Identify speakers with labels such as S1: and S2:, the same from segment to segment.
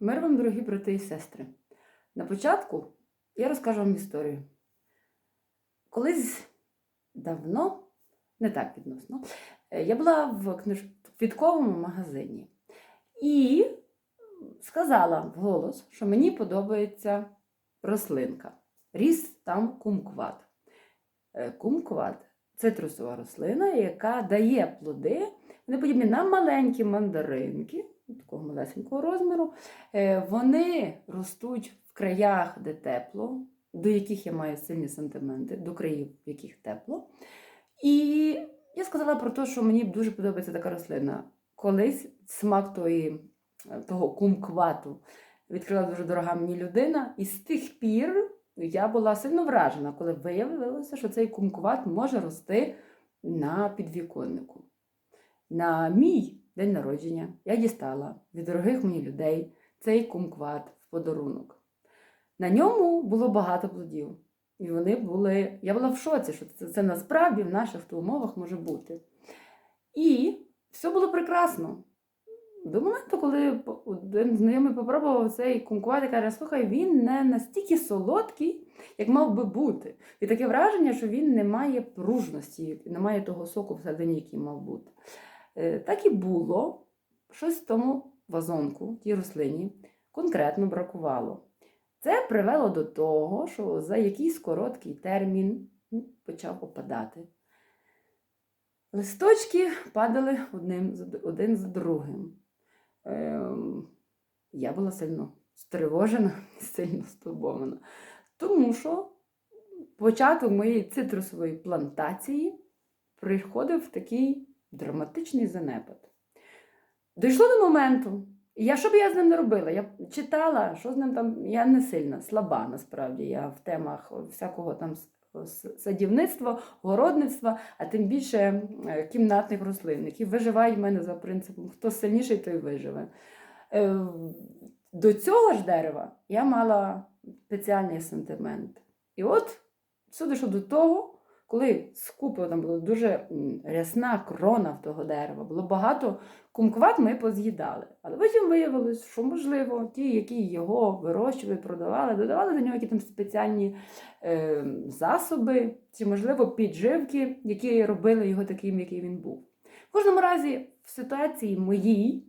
S1: Мир вам, дорогі брати і сестри. На початку я розкажу вам історію. Колись давно, не так відносно, е, я була в книж... в квітковому магазині і сказала вголос, що мені подобається рослинка. Ріс там кумкват. Е, Кумкват цитрусова рослина, яка дає плоди, вони подібні на маленькі мандаринки, такого малесенького розміру. Е, Вони ростуть в краях, де тепло, до яких я маю сильні сантименти, до країв, в яких тепло. І я сказала про те, що мені дуже подобається така рослина. Колись смак тої, того кумквату відкрила дуже дорога мені людина, і з тих пір я була сильно вражена, коли виявилося, що цей кумкват може рости на підвіконнику. На мій день народження я дістала від дорогих мені людей цей кумкват в подарунок. На ньому було багато плодів. І вони були. Я була в шоці, що це, це насправді в наших умовах може бути. І все було прекрасно. До моменту, коли один знайомий попробував цей кумкват і каже, слухай, він не настільки солодкий, як мав би бути. І таке враження, що він не має пружності, не має того соку всередині, який мав бути. Е, Так і було. Щось в тому вазонку, тій рослині, конкретно бракувало. Це привело до того, що за якийсь короткий термін почав опадати. Листочки падали одним один за другим. Ем, я була сильно стривожена, сильно стурбована. Тому що початок моєї цитрусової плантації приходив в такий драматичний занепад. Дійшло до моменту, і я що б я з ним не робила? Я читала, що з ним там. Я не сильна, слаба насправді. Я в темах всякого там садівництва, городництва, а тим більше кімнатних рослин, які виживають в мене за принципом, хто сильніший, той виживе. Е, До цього ж дерева я мала спеціальний сентимент. І от все дійшло до того, коли з купи там була дуже рясна крона в того дерева, було багато кумкват ми поз'їдали. Але потім виявилось, що, можливо, ті, які його вирощували, продавали, додавали до нього якісь там спеціальні е, засоби, чи, можливо, підживки, які робили його таким, який він був. В кожному разі, в ситуації моїй,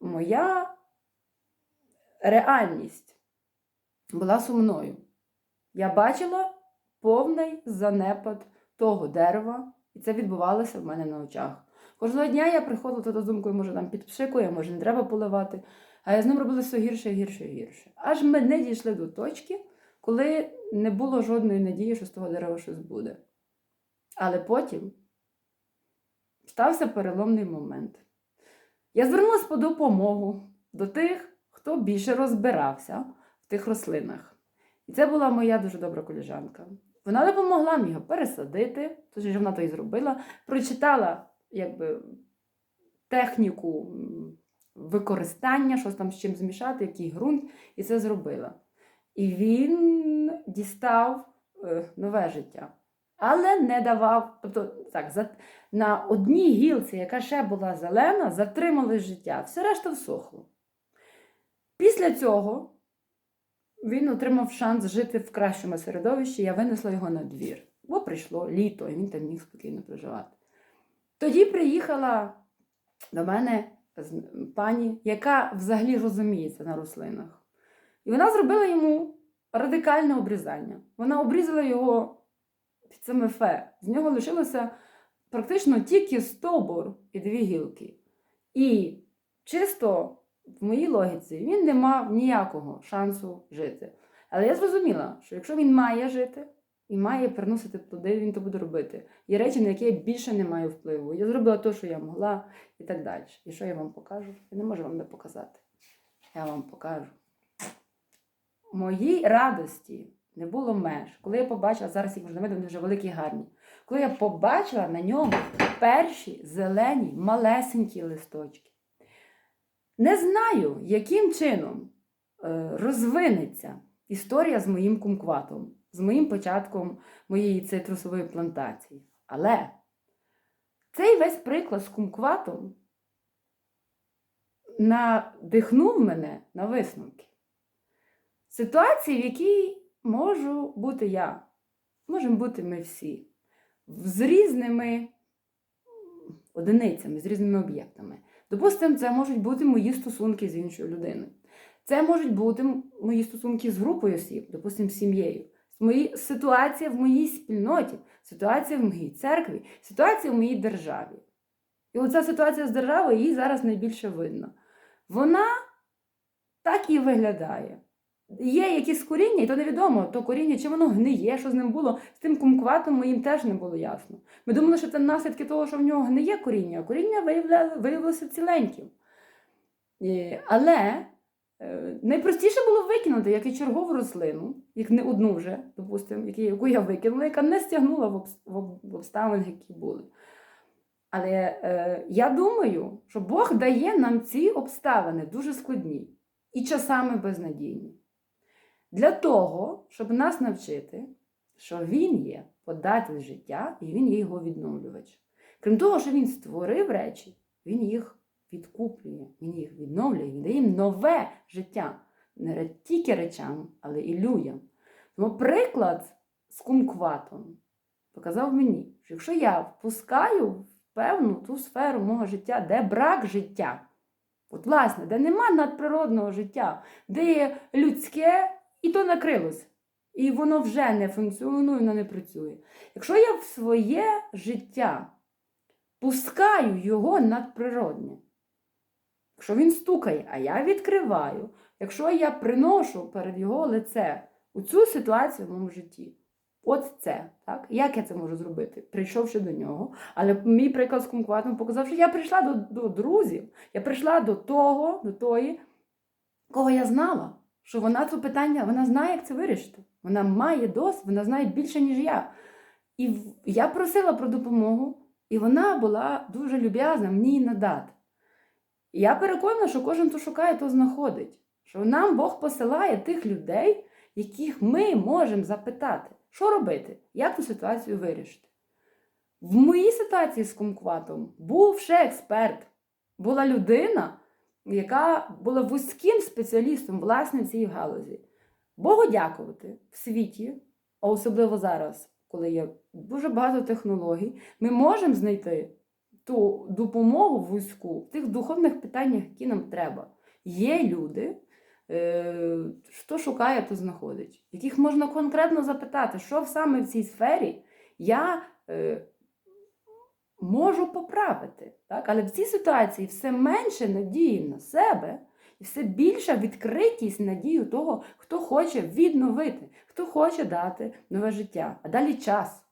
S1: моя реальність була сумною. Я бачила повний занепад того дерева, і це відбувалося в мене на очах. Кожного дня я приходила з думкою, може там підпшикує, може не треба поливати. А я з ним робила все гірше, гірше, гірше. Аж ми не дійшли до точки, коли не було жодної надії, що з того дерева щось буде. Але потім стався переломний момент. Я звернулася по допомогу до тих, хто більше розбирався в тих рослинах. І це була моя дуже добра коліжанка. Вона допомогла мені його пересадити, тож вона то і зробила, прочитала якби, техніку використання, що там з чим змішати, який ґрунт, і це зробила. І він дістав е, нове життя. Але не давав, тобто так, за, на одній гілці, яка ще була зелена, затрималось життя, все решта всохло. Після цього він отримав шанс жити в кращому середовищі, я винесла його на двір. Бо прийшло літо, і він там міг спокійно проживати. Тоді приїхала до мене пані, яка взагалі розуміється на рослинах. І вона зробила йому радикальне обрізання. Вона обрізала його під саме фе. З нього лишилося практично тільки стовбур і дві гілки. І чисто в моїй логіці він не мав ніякого шансу жити. Але я зрозуміла, що якщо він має жити і має приносити плоди, він то буде робити. Є речі, на які я більше не маю впливу. Я зробила те, що я могла, і так далі. І що я вам покажу? Я не можу вам не показати. Я вам покажу. Моїй радості не було меж. Коли я побачила, зараз їх не видно, вони вже великі гарні. Коли я побачила на ньому перші зелені малесенькі листочки. Не знаю, яким чином е, розвинеться історія з моїм кумкватом, з моїм початком моєї цитрусової плантації. Але цей весь приклад з кумкватом надихнув мене на висновки. Ситуації, в якій можу бути я, можемо бути ми всі, з різними одиницями, з різними об'єктами. Допустимо, це можуть бути мої стосунки з іншою людиною. Це можуть бути мої стосунки з групою осіб, допустимо, з сім'єю. Мої, ситуація в моїй спільноті, ситуація в моїй церкві, ситуація в моїй державі. І оця ситуація з державою їй зараз найбільше видно. Вона так і виглядає. Є якісь коріння, і то невідомо, то коріння, чи воно гниє, що з ним було, з тим кумкватом моїм теж не було ясно. Ми думали, що це наслідки того, що в нього гниє коріння, а коріння виявилося ціленьким. Але е, найпростіше було викинути, як і чергову рослину, як не одну вже, допустимо, яку я викинула, яка не стягнула в обставини, які були. Але е, я думаю, що Бог дає нам ці обставини дуже складні і часами безнадійні. Для того, щоб нас навчити, що Він є податель життя і Він є його відновлювач. Крім того, що Він створив речі, Він їх відкуплює, Він їх відновлює, Він дає їм нове життя. Не тільки речам, але і людям. Тому приклад з кумкватом показав мені, що якщо я впускаю в певну ту сферу мого життя, де брак життя, от власне, де нема надприродного життя, де є людське, і то накрилось. І воно вже не функціонує, воно не працює. Якщо я в своє життя пускаю його надприродне, якщо він стукає, а я відкриваю, якщо я приношу перед його лице у цю ситуацію в моєму житті, от це, так? Як я це можу зробити, прийшовши до нього? Але мій приклад з кумкватом показав, що я прийшла до, до друзів, я прийшла до того, до тої, кого я знала, що вона це питання, вона знає, як це вирішити. Вона має досвід, вона знає більше, ніж я. І я просила про допомогу, і вона була дуже люб'язна мені надати. І я переконана, що кожен, хто шукає, то знаходить. Що нам Бог посилає тих людей, яких ми можемо запитати, що робити, як ту ситуацію вирішити. В моїй ситуації з кумкватом був ще експерт, була людина, яка була вузьким спеціалістом власне в цій галузі. Богу дякувати в світі, а особливо зараз, коли є дуже багато технологій, ми можемо знайти ту допомогу вузьку в тих духовних питаннях, які нам треба. Є люди, е, хто шукає, то знаходить, яких можна конкретно запитати, що саме в цій сфері я е, можу поправити. Так? Але в цій ситуації все менше надії на себе і все більша відкритість надію того, хто хоче відновити, хто хоче дати нове життя. А далі час.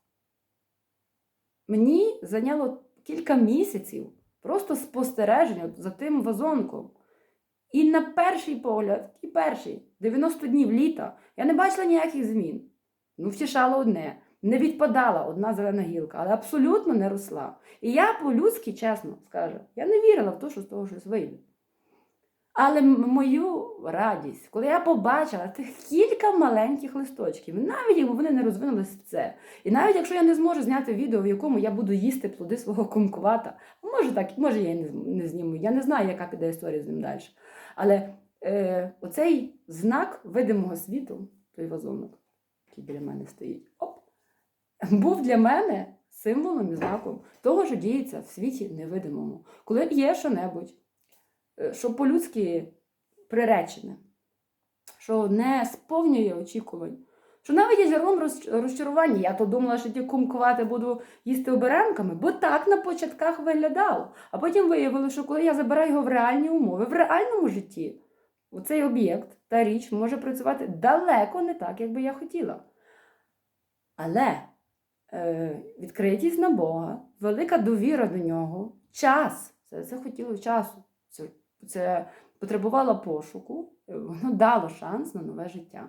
S1: Мені зайняло кілька місяців просто спостереження за тим вазонком. І на перший погляд, і перший, 90 днів літа, я не бачила ніяких змін. Ну, втішало одне. Не відпадала одна зелена гілка, але абсолютно не росла. І я по-людськи, чесно скажу, я не вірила в те, що з того щось вийде. Але мою радість, коли я побачила тих кілька маленьких листочків, навіть якби вони не розвинулись в це, і навіть якщо я не зможу зняти відео, в якому я буду їсти плоди свого кумквата, може так, може я і не зніму, я не знаю, яка піде історія з ним далі. Але е, оцей знак видимого світу, той вазонок, який біля мене стоїть, оп, був для мене символом і знаком того, що діється в світі невидимому. Коли є що-небудь, е, що по-людськи приречене, що не сповнює очікувань, що навіть є зерном розчарування. Я то думала, що ті кумкувати буду їсти оберемками, бо так на початках виглядало. А потім виявилося, що коли я забираю його в реальні умови, в реальному житті, цей об'єкт та річ може працювати далеко не так, як би я хотіла. Але відкритість на Бога, велика довіра до нього, час. Це, це хотіло часу. Це, це потребувало пошуку, е, воно дало шанс на нове життя.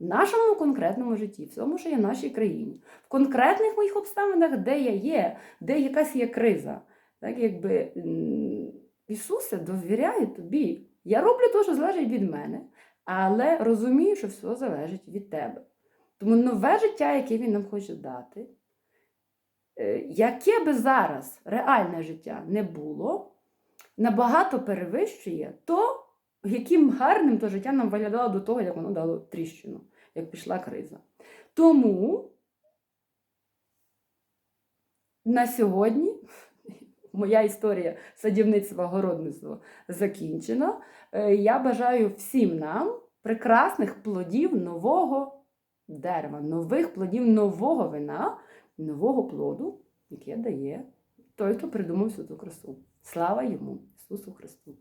S1: В нашому конкретному житті, в тому, що є в нашій країні, в конкретних моїх обставинах, де я є, де якась є криза. Так, якби Ісусе, довіряю тобі. Я роблю те, що залежить від мене, але розумію, що все залежить від тебе. Тому нове життя, яке він нам хоче дати, е, яке би зараз реальне життя не було, набагато перевищує то, яким гарним то життя нам виглядало до того, як воно дало тріщину, як пішла криза. Тому на сьогодні моя історія садівництва, городництва закінчена. Е, Я бажаю всім нам прекрасних плодів нового дерева, нових плодів нового вина, нового плоду, яке дає той, хто придумав всю цю красу. Слава йому, Ісусу Христу!